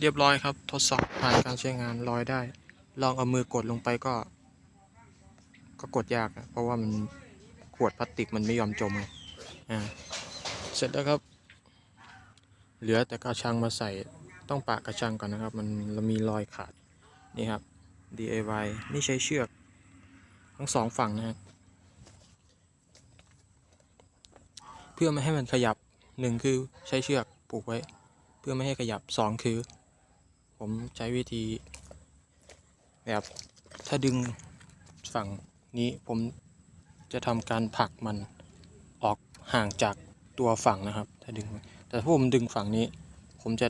เรียบร้อยครับ ทดสอบผ่านการใช้งานลอยได้ ลองเอามือกดลงไปก็ ก็กดยากอะเพราะว่ามันขวดพลาสติกมันไม่ยอมจมไงอ่าเสร็จแล้วครับ เหลือแต่กระชังมาใส่ต้องปะกระชังก่อนนะครับ มันมีรอยขาดนี่ครับ DIY นี่ใช้เชือกทั้งสองฝั่งนะครับเพื่อไม่ให้มันขยับหนึ่งคือใช้เชือกผูกไว้ เพื่อไม่ให้ขยับสองคือ ผมใช้วิธี แบบถ้าดึงฝั่งนี้ผมจะทำการผลักมันออกห่างจากตัวฝั่งนะครับ ถ้าดึง แต่ถ้าผมดึงฝั่งนี้ ผมจะ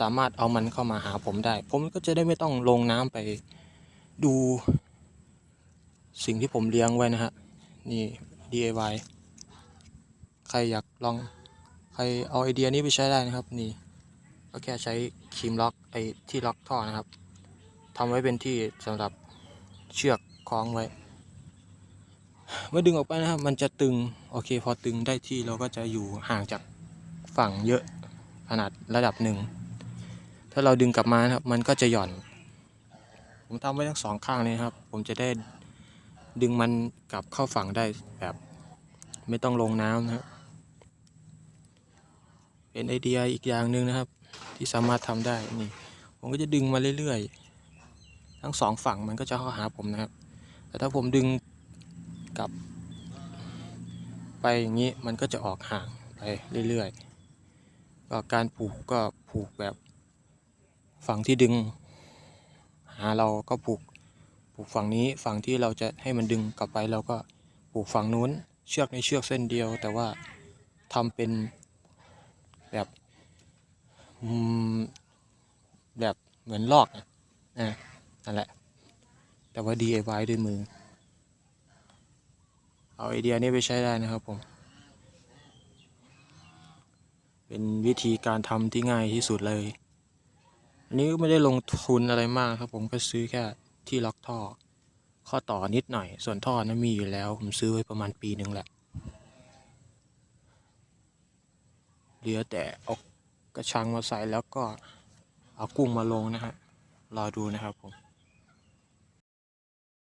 สามารถเอามันเข้ามาหาผมได้ ผมก็จะได้ไม่ต้องลงน้ำไปดูสิ่งที่ผมเลี้ยงไว้นะฮะ นี่ DIY ใครอยากลอง ใครเอาไอเดียนี้ไปใช้ได้นะครับ นี่ ก็แค่ใช้ครีมล็อกไอ้ที่ล็อกท่อนะครับทำไว้เป็นที่สำหรับเชือกคล้องไว้ เมื่อดึงออกไปนะครับ มันจะตึง โอเค พอตึงได้ที่เราก็จะอยู่ห่างจากฝั่งเยอะขนาดระดับหนึ่ง ถ้าเราดึงกลับมานะครับ มันก็จะหย่อน ผมทำไว้ทั้งสองข้างเลยครับ ผมจะได้ดึงมันกลับเข้าฝั่งได้แบบ ไม่ต้องลงน้ำนะครับ เป็นไอเดียอีกอย่างหนึ่งนะครับ ที่สามารถทำได้นี่ ผมก็จะดึงมาเรื่อยๆ ทั้งสองฝั่งมันก็จะเข้าหาผมนะครับ แต่ถ้าผมดึงกลับ ไปอย่างนี้มันก็จะออกห่างไปเรื่อยๆ ก็การผูกก็ผูกแบบฝั่งที่ดึง หาเราก็ผูกผูกฝั่งนี้ฝั่งที่เราจะให้มันดึงกลับไปเราก็ผูกฝั่งนู้น เชือกในเชือกเส้นเดียว แต่ว่าทำเป็นแบบ แบบเหมือนลอกอะอะนั่นแหละ แต่ว่า DIY ด้วยมือ เอาไอเดียนี้ไปใช้ได้นะครับผม เป็นวิธีการทำที่ง่ายที่สุดเลย อันนี้ไม่ได้ลงทุนอะไรมากครับผมก็ซื้อแค่ที่ล็อกท่อ ข้อต่อนิดหน่อย ส่วนท่อนั้นมีอยู่แล้ว ผมซื้อไว้ประมาณปีหนึ่งแหละ เหลือแต่เอา กระชังมาใส่แล้วก็เอากุ้งมาลงนะฮะรอดูนะครับผม